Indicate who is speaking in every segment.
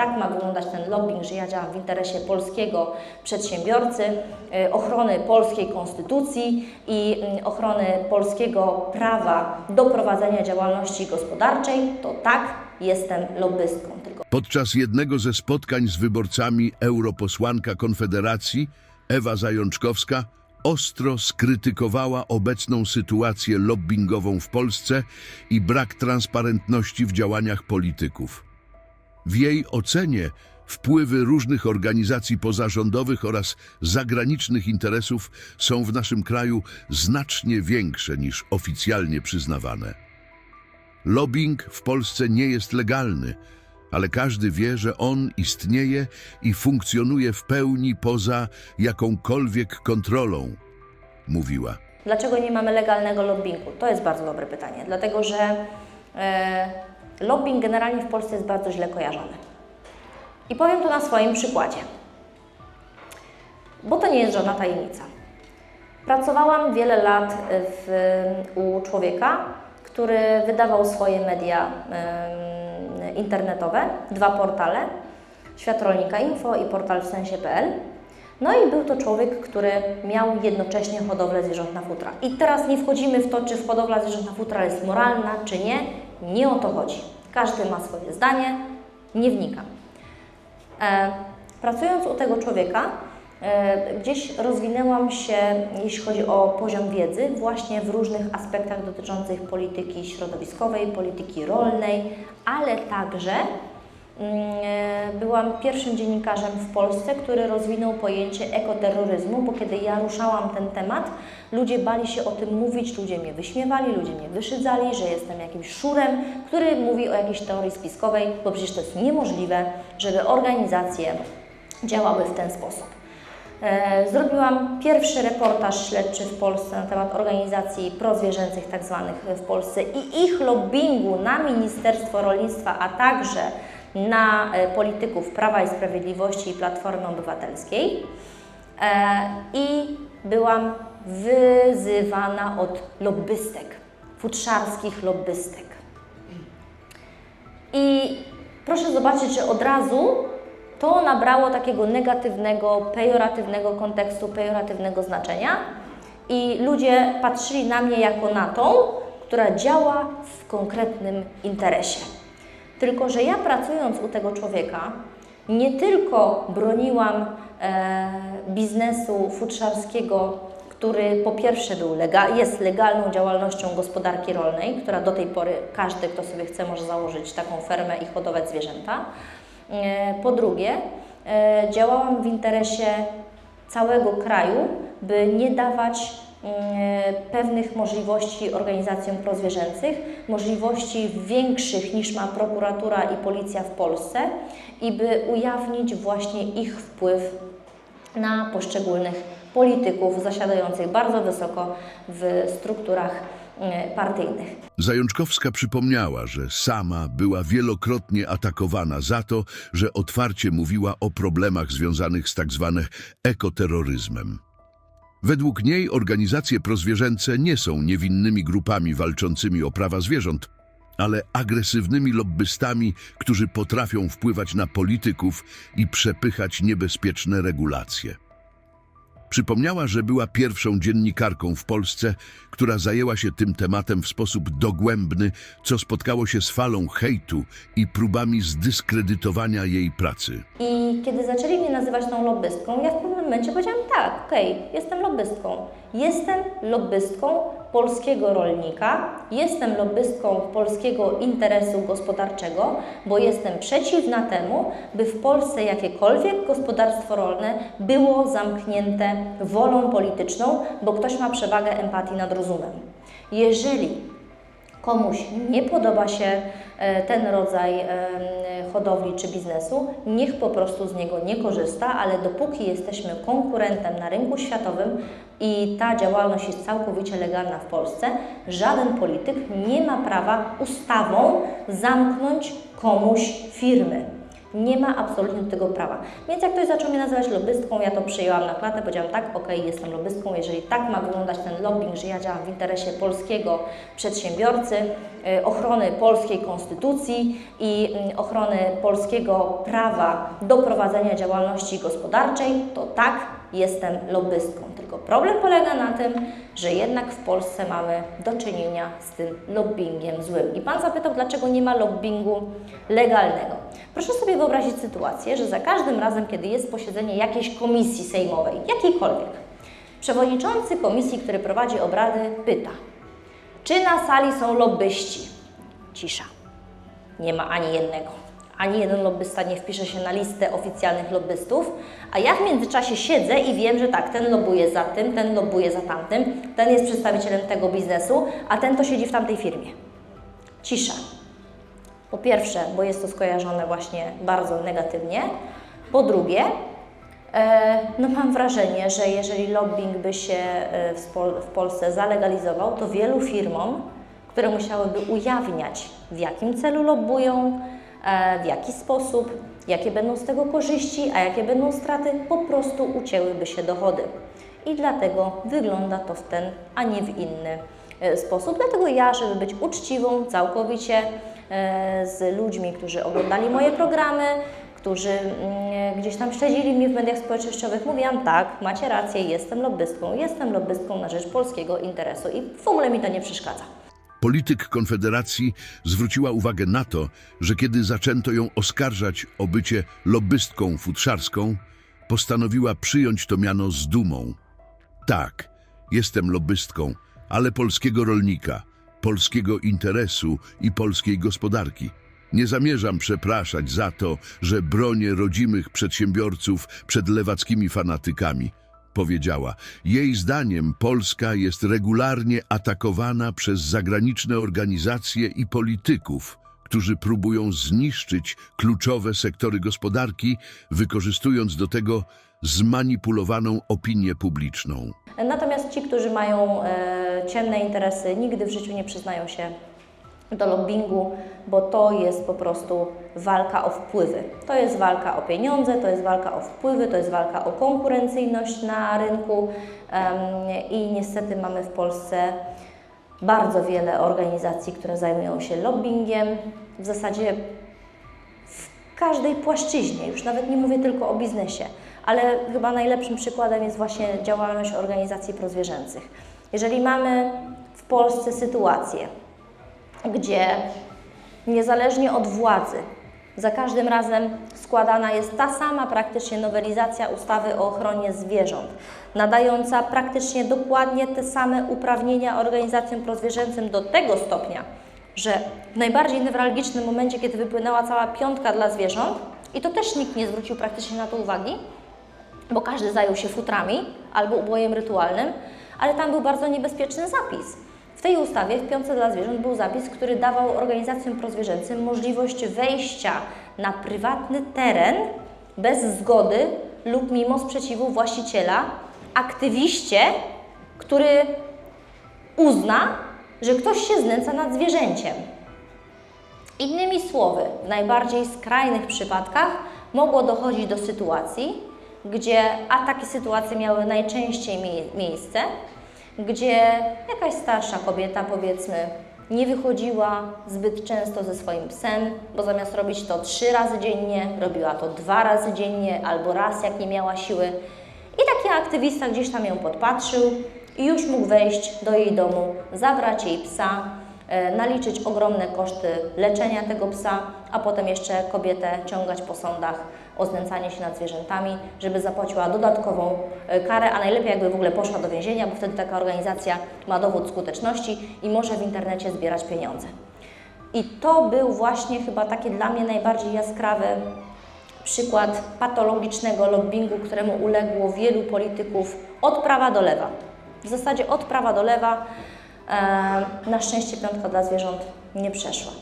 Speaker 1: tak ma wyglądać ten lobbying, że ja działam w interesie polskiego przedsiębiorcy, y, ochrony polskiej konstytucji i mm, ochrony polskiego prawa do prowadzenia działalności gospodarczej, to tak, jestem lobbystką. Tylko
Speaker 2: Podczas jednego ze spotkań z wyborcami europosłanka Konfederacji Ewa Zajączkowska ostro skrytykowała obecną sytuację lobbyingową w Polsce i brak transparentności w działaniach polityków. W jej ocenie wpływy różnych organizacji pozarządowych oraz zagranicznych interesów są w naszym kraju znacznie większe niż oficjalnie przyznawane. Lobbying w Polsce nie jest legalny, ale każdy wie, że on istnieje i funkcjonuje w pełni poza jakąkolwiek kontrolą, mówiła.
Speaker 1: Dlaczego nie mamy legalnego lobbingu? To jest bardzo dobre pytanie, dlatego że e, lobbying generalnie w Polsce jest bardzo źle kojarzony. I powiem to na swoim przykładzie, bo to nie jest żadna tajemnica. Pracowałam wiele lat w, u człowieka, który wydawał swoje media em, internetowe, dwa portale, Świat Rolnika Info i portal w sensie.pl. No i był to człowiek, który miał jednocześnie hodowlę zwierząt na futra. I teraz nie wchodzimy w to, czy hodowla zwierząt na futra jest moralna, czy nie. Nie o to chodzi. Każdy ma swoje zdanie, nie wnikam. E, pracując u tego człowieka, e, gdzieś rozwinęłam się, jeśli chodzi o poziom wiedzy, właśnie w różnych aspektach dotyczących polityki środowiskowej, polityki rolnej, ale także byłam pierwszym dziennikarzem w Polsce, który rozwinął pojęcie ekoterroryzmu, bo kiedy ja ruszałam ten temat, ludzie bali się o tym mówić, ludzie mnie wyśmiewali, ludzie mnie wyszydzali, że jestem jakimś szurem, który mówi o jakiejś teorii spiskowej, bo przecież to jest niemożliwe, żeby organizacje działały w ten sposób. E, Zrobiłam pierwszy reportaż śledczy w Polsce na temat organizacji prozwierzęcych tak zwanych w Polsce i ich lobbingu na Ministerstwo Rolnictwa, a także na e, polityków Prawa i Sprawiedliwości i Platformy Obywatelskiej. E, I byłam wyzywana od lobbystek, futrzarskich lobbystek. I proszę zobaczyć, że od razu to nabrało takiego negatywnego, pejoratywnego kontekstu, pejoratywnego znaczenia i ludzie patrzyli na mnie jako na tą, która działa w konkretnym interesie. Tylko, że ja pracując u tego człowieka, nie tylko broniłam e, biznesu futrzarskiego, który po pierwsze był lega, jest legalną działalnością gospodarki rolnej, która do tej pory każdy, kto sobie chce, może założyć taką fermę i hodować zwierzęta. E, Po drugie, e, działałam w interesie całego kraju, by nie dawać pewnych możliwości organizacjom prozwierzęcych, możliwości większych niż ma prokuratura i policja w Polsce i by ujawnić właśnie ich wpływ na poszczególnych polityków zasiadających bardzo wysoko w strukturach mm, partyjnych.
Speaker 2: Zajączkowska przypomniała, że sama była wielokrotnie atakowana za to, że otwarcie mówiła o problemach związanych z tak zwanym ekoterroryzmem. Według niej organizacje prozwierzęce nie są niewinnymi grupami walczącymi o prawa zwierząt, ale agresywnymi lobbystami, którzy potrafią wpływać na polityków i przepychać niebezpieczne regulacje. Przypomniała, że była pierwszą dziennikarką w Polsce, która zajęła się tym tematem w sposób dogłębny, co spotkało się z falą hejtu i próbami zdyskredytowania jej pracy.
Speaker 1: I kiedy zaczęli mnie nazywać tą lobbystką, ja w pewnym momencie powiedziałam tak, okej, jestem lobbystką. Jestem lobbystką polskiego rolnika, jestem lobbystką polskiego interesu gospodarczego, bo jestem przeciwna temu, by w Polsce jakiekolwiek gospodarstwo rolne było zamknięte wolą polityczną, bo ktoś ma przewagę empatii nad rozumem. Jeżeli komuś nie podoba się e, ten rodzaj hodowli czy biznesu, niech po prostu z niego nie korzysta, ale dopóki jesteśmy konkurentem na rynku światowym i ta działalność jest całkowicie legalna w Polsce, żaden polityk nie ma prawa ustawą zamknąć komuś firmy. Nie ma absolutnie do tego prawa. Więc jak ktoś zaczął mnie nazywać lobbystką, ja to przyjęłam na klatę, powiedziałam tak, okej, jestem lobbystką, jeżeli tak ma wyglądać ten lobbying, że ja działam w interesie polskiego przedsiębiorcy, y, ochrony polskiej konstytucji i y, ochrony polskiego prawa do prowadzenia działalności gospodarczej, to tak, jestem lobbystką. Tylko problem polega na tym, że jednak w Polsce mamy do czynienia z tym lobbyingiem złym. I Pan zapytał, dlaczego nie ma lobbingu legalnego. Proszę sobie wyobrazić sytuację, że za każdym razem, kiedy jest posiedzenie jakiejś komisji sejmowej, jakiejkolwiek, przewodniczący komisji, który prowadzi obrady, pyta, czy na sali są lobbyści? Cisza. Nie ma ani jednego. Ani jeden lobbysta nie wpisze się na listę oficjalnych lobbystów, a ja w międzyczasie siedzę i wiem, że tak, ten lobuje za tym, ten lobuje za tamtym, ten jest przedstawicielem tego biznesu, a ten to siedzi w tamtej firmie. Cisza. Po pierwsze, bo jest to skojarzone właśnie bardzo negatywnie. Po drugie, e, no mam wrażenie, że jeżeli lobbying by się e, w, Polsce zalegalizował, to wielu firmom, które musiałyby ujawniać, w jakim celu lobbują, w jaki sposób, jakie będą z tego korzyści, a jakie będą straty, po prostu ucięłyby się dochody. I dlatego wygląda to w ten, a nie w inny e, sposób. Dlatego ja, żeby być uczciwą całkowicie e, z ludźmi, którzy oglądali moje programy, którzy mm, gdzieś tam śledzili mnie w mediach społecznościowych, mówiłam tak, macie rację, jestem lobbystką, jestem lobbystką na rzecz polskiego interesu i w ogóle mi to nie przeszkadza.
Speaker 2: Polityk Konfederacji zwróciła uwagę na to, że kiedy zaczęto ją oskarżać o bycie lobbystką futrzarską, postanowiła przyjąć to miano z dumą. Tak, jestem lobbystką, ale polskiego rolnika, polskiego interesu i polskiej gospodarki. Nie zamierzam przepraszać za to, że bronię rodzimych przedsiębiorców przed lewackimi fanatykami powiedziała. Jej zdaniem Polska jest regularnie atakowana przez zagraniczne organizacje i polityków, którzy próbują zniszczyć kluczowe sektory gospodarki, wykorzystując do tego zmanipulowaną opinię publiczną.
Speaker 1: Natomiast ci, którzy mają e, ciemne interesy, nigdy w życiu nie przyznają się do lobbingu, bo to jest po prostu walka o wpływy. To jest walka o pieniądze, to jest walka o wpływy, to jest walka o konkurencyjność na rynku i niestety mamy w Polsce bardzo wiele organizacji, które zajmują się lobbyingiem. W zasadzie w każdej płaszczyźnie, już nawet nie mówię tylko o biznesie, ale chyba najlepszym przykładem jest właśnie działalność organizacji prozwierzęcych. Jeżeli mamy w Polsce sytuację, gdzie niezależnie od władzy, za każdym razem składana jest ta sama praktycznie nowelizacja ustawy o ochronie zwierząt, nadająca praktycznie dokładnie te same uprawnienia organizacjom prozwierzęcym do tego stopnia, że w najbardziej newralgicznym momencie, kiedy wypłynęła cała piątka dla zwierząt, i to też nikt nie zwrócił praktycznie na to uwagi, bo każdy zajął się futrami albo ubojem rytualnym, ale tam był bardzo niebezpieczny zapis. W tej ustawie, w piątce dla zwierząt, był zapis, który dawał organizacjom prozwierzęcym możliwość wejścia na prywatny teren bez zgody lub mimo sprzeciwu właściciela, aktywiście, który uzna, że ktoś się znęca nad zwierzęciem. Innymi słowy, w najbardziej skrajnych przypadkach mogło dochodzić do sytuacji, gdzie, a takie sytuacje miały najczęściej mie- miejsce, gdzie jakaś starsza kobieta, powiedzmy, nie wychodziła zbyt często ze swoim psem, bo zamiast robić to trzy razy dziennie, robiła to dwa razy dziennie albo raz, jak nie miała siły. I taki aktywista gdzieś tam ją podpatrzył i już mógł wejść do jej domu, zabrać jej psa, e, naliczyć ogromne koszty leczenia tego psa, a potem jeszcze kobietę ciągać po sądach o znęcanie się nad zwierzętami, żeby zapłaciła dodatkową e, karę, a najlepiej jakby w ogóle poszła do więzienia, bo wtedy taka organizacja ma dowód skuteczności i może w internecie zbierać pieniądze. I to był właśnie chyba taki dla mnie najbardziej jaskrawy przykład patologicznego lobbingu, któremu uległo wielu polityków od prawa do lewa. W zasadzie od prawa do lewa e, na szczęście piątka dla zwierząt nie przeszła.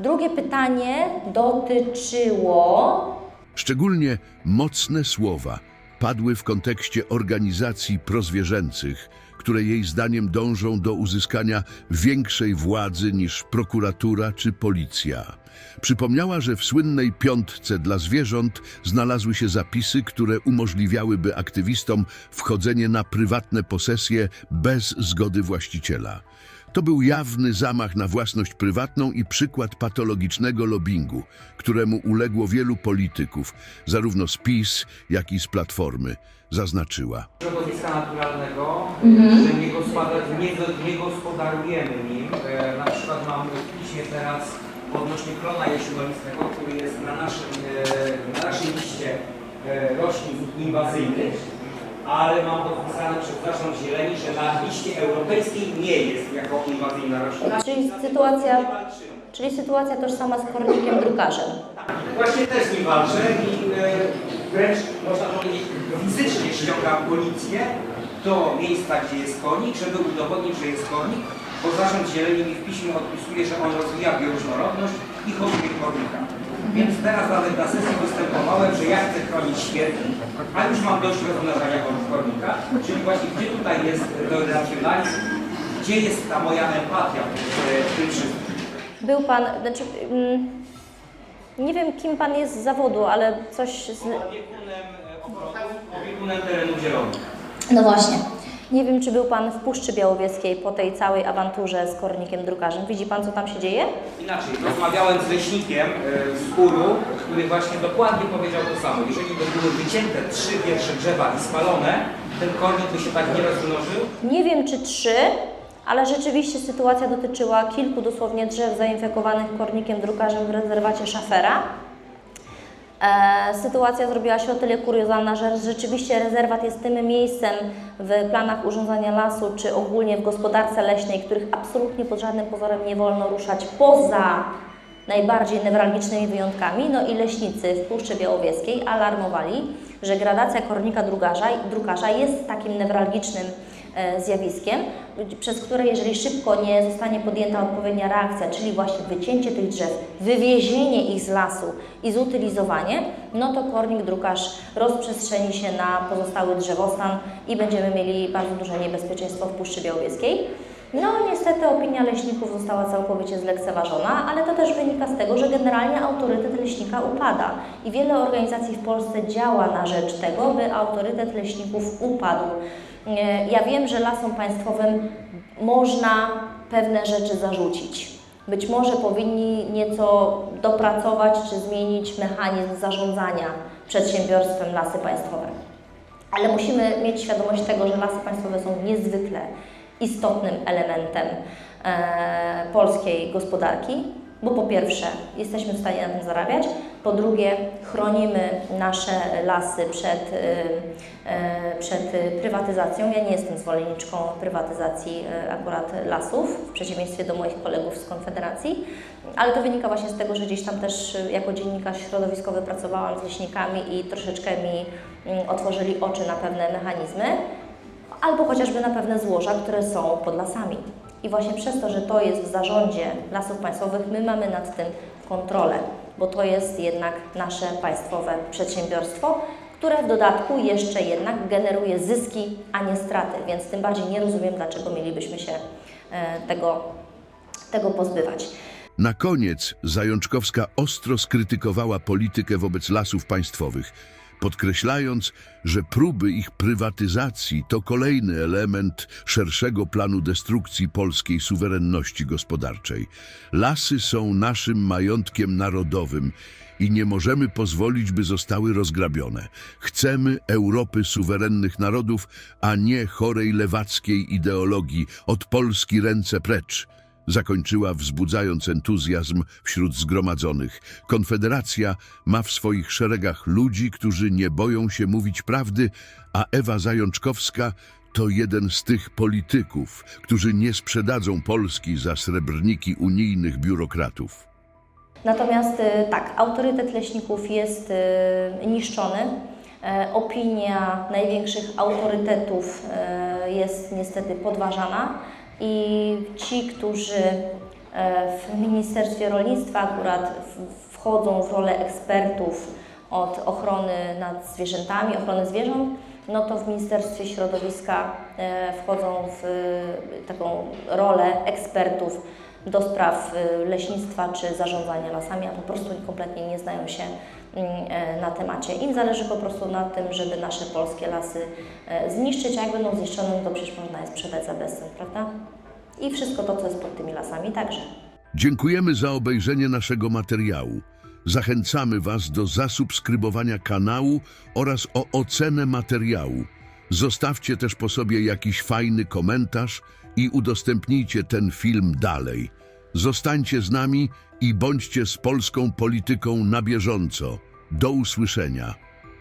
Speaker 1: Drugie pytanie dotyczyło
Speaker 2: Szczególnie mocne słowa padły w kontekście organizacji prozwierzęcych, które jej zdaniem dążą do uzyskania większej władzy niż prokuratura czy policja. Przypomniała, że w słynnej piątce dla zwierząt znalazły się zapisy, które umożliwiałyby aktywistom wchodzenie na prywatne posesje bez zgody właściciela. To był jawny zamach na własność prywatną i przykład patologicznego lobbingu, któremu uległo wielu polityków, zarówno z PiS, jak i z Platformy, zaznaczyła.
Speaker 3: środowiska naturalnego, że nie, gospodar, nie, nie gospodarujemy nim. E, na przykład mam w piśmie teraz odnośnie klona jesienolistnego, który jest na, naszym, e, na naszej liście e, roślin inwazyjnych, ale mam podpisane przez Zarząd Zieleni, że na liście europejskiej nie jest jako inwazyjna roślina.
Speaker 1: Czyli sytuacja-. Czyli sytuacja tożsama z kornikiem drukarzem.
Speaker 3: Właśnie też nie walczę i e, wręcz można powiedzieć fizycznie ściągam policję do miejsca, gdzie jest konik, żeby udowodnić, że jest konik, bo Zarząd Zieleni mi w piśmie odpisuje, że on rozwija bioróżnorodność i hoduje kornika. Więc teraz nawet na sesji występowałem, że ja chcę chronić świetnie, a już mam dość rozmnażania kornika, czyli właśnie gdzie tutaj jest to racjonalizm, gdzie jest ta moja empatia w w tym wszystkim.
Speaker 1: Był pan, znaczy, mm, nie wiem kim pan jest z zawodu, ale coś z...
Speaker 3: Opiekunem e, opiekunem terenów zielonych.
Speaker 1: No właśnie. Nie wiem, czy był pan w Puszczy Białowieskiej po tej całej awanturze z kornikiem drukarzem. Widzi pan, co tam się dzieje?
Speaker 3: Inaczej, rozmawiałem z leśnikiem e, z Uru, który właśnie dokładnie powiedział to samo. Jeżeli by były wycięte trzy pierwsze drzewa i spalone, ten kornik by się tak nie rozmnożył.
Speaker 1: Nie wiem, czy trzy, ale rzeczywiście sytuacja dotyczyła kilku dosłownie drzew zainfekowanych kornikiem drukarzem w rezerwacie Szafera. E, sytuacja zrobiła się o tyle kuriozalna, że rzeczywiście rezerwat jest tym miejscem w planach urządzania lasu, czy ogólnie w gospodarce leśnej, których absolutnie pod żadnym pozorem nie wolno ruszać poza najbardziej newralgicznymi wyjątkami. No i leśnicy w Puszczy Białowieskiej alarmowali, że gradacja kornika drukarza, drukarza jest takim newralgicznym e, zjawiskiem, przez które jeżeli szybko nie zostanie podjęta odpowiednia reakcja, czyli właśnie wycięcie tych drzew, wywiezienie ich z lasu i zutylizowanie, no to kornik drukarz rozprzestrzeni się na pozostały drzewostan i będziemy mieli bardzo duże niebezpieczeństwo w Puszczy Białowieskiej. No niestety opinia leśników została całkowicie zlekceważona, ale to też wynika z tego, że generalnie autorytet leśnika upada i wiele organizacji w Polsce działa na rzecz tego, by autorytet leśników upadł. E, Ja wiem, że lasom państwowym można pewne rzeczy zarzucić. Być może powinni nieco dopracować czy zmienić mechanizm zarządzania przedsiębiorstwem Lasy Państwowe. Ale musimy mieć świadomość tego, że lasy państwowe są niezwykle istotnym elementem e, polskiej gospodarki, bo po pierwsze jesteśmy w stanie na tym zarabiać, po drugie chronimy nasze lasy przed, e, e, przed prywatyzacją. Ja nie jestem zwolenniczką prywatyzacji e, akurat lasów, w przeciwieństwie do moich kolegów z Konfederacji, ale to wynika właśnie z tego, że gdzieś tam też jako dziennikarz środowiskowy pracowałam z leśnikami i troszeczkę mi mm, otworzyli oczy na pewne mechanizmy albo chociażby na pewne złoża, które są pod lasami. I właśnie przez to, że to jest w zarządzie lasów państwowych, my mamy nad tym kontrolę, bo to jest jednak nasze państwowe przedsiębiorstwo, które w dodatku jeszcze jednak generuje zyski, a nie straty, więc tym bardziej nie rozumiem, dlaczego mielibyśmy się e, tego, tego pozbywać.
Speaker 2: Na koniec Zajączkowska ostro skrytykowała politykę wobec lasów państwowych, podkreślając, że próby ich prywatyzacji to kolejny element szerszego planu destrukcji polskiej suwerenności gospodarczej. Lasy są naszym majątkiem narodowym i nie możemy pozwolić, by zostały rozgrabione. Chcemy Europy suwerennych narodów, a nie chorej lewackiej ideologii od Polski ręce precz zakończyła wzbudzając entuzjazm wśród zgromadzonych. Konfederacja ma w swoich szeregach ludzi, którzy nie boją się mówić prawdy, a Ewa Zajączkowska to jeden z tych polityków, którzy nie sprzedadzą Polski za srebrniki unijnych biurokratów.
Speaker 1: Natomiast y, tak, autorytet leśników jest y, niszczony. E, Opinia największych autorytetów e, jest niestety podważana i ci, którzy e, w Ministerstwie Rolnictwa akurat wchodzą w rolę ekspertów od ochrony nad zwierzętami, ochrony zwierząt, no to w Ministerstwie Środowiska e, wchodzą w e, taką rolę ekspertów do spraw leśnictwa czy zarządzania lasami, a po prostu kompletnie nie znają się na temacie. Im zależy po prostu na tym, żeby nasze polskie lasy e, zniszczyć, a jak będą zniszczone, no to przecież można je sprzedać za bezcen, prawda? I wszystko to, co jest pod tymi lasami także.
Speaker 2: Dziękujemy za obejrzenie naszego materiału. Zachęcamy Was do zasubskrybowania kanału oraz o ocenę materiału. Zostawcie też po sobie jakiś fajny komentarz i udostępnijcie ten film dalej. Zostańcie z nami i bądźcie z polską polityką na bieżąco. Do usłyszenia.